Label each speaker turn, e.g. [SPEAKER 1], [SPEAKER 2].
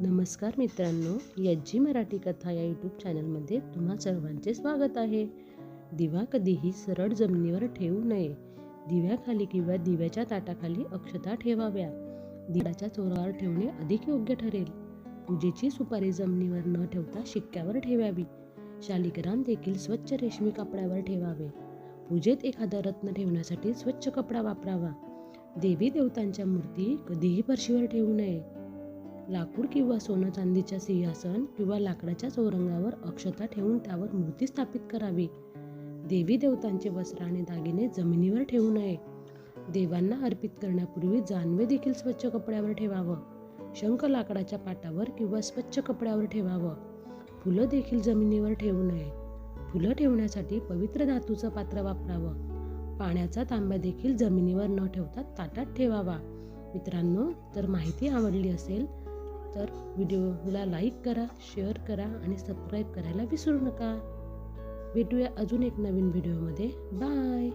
[SPEAKER 1] नमस्कार मित्रांनो यज्जी मराठी कथा या यूट्यूब चॅनलमध्ये तुम्हा सर्वांचे स्वागत आहे. दिवा कधीही सरळ जमिनीवर ठेवू नये. दिव्याखाली किंवा दिव्याच्या ताटाखाली अक्षता ठेवाव्या. दिव्याच्या चोरावर ठेवणे अधिक योग्य ठरेल. पूजेची सुपारी जमिनीवर न ठेवता शिक्क्यावर ठेवावी. शालिग्राम देखील स्वच्छ रेशमी कपड्यावर ठेवावे. पूजेत एखादा रत्न ठेवण्यासाठी स्वच्छ कपडा वापरावा. देवी देवतांच्या मूर्ती कधीही फरशीवर ठेवू नये. लाकूड किंवा सोनं चांदीच्या सिंहासन किंवा लाकडाच्या चौरंगावर अक्षता ठेवून त्यावर मूर्ती स्थापित करावी. देवी देवतांचे वस्त्र आणि दागिने जमिनीवर ठेवू नये. देवांना अर्पित करण्यापूर्वी जानवे देखील स्वच्छ कपड्यावर ठेवावं. शंख लाकडाच्या पाटावर किंवा स्वच्छ कपड्यावर ठेवावं. फुलं देखील जमिनीवर ठेवू नये. फुलं ठेवण्यासाठी पवित्र धातूचं पात्र वापरावं. पाण्याचा तांब्या देखील जमिनीवर न ठेवता ताटात ठेवावा. मित्रांनो तर माहिती आवडली असेल तर व्हिडिओला लाईक करा शेअर करा आणि सबस्क्राईब करायला विसरू नका. भेटूया अजून एक नवीन व्हिडिओमध्ये. बाय!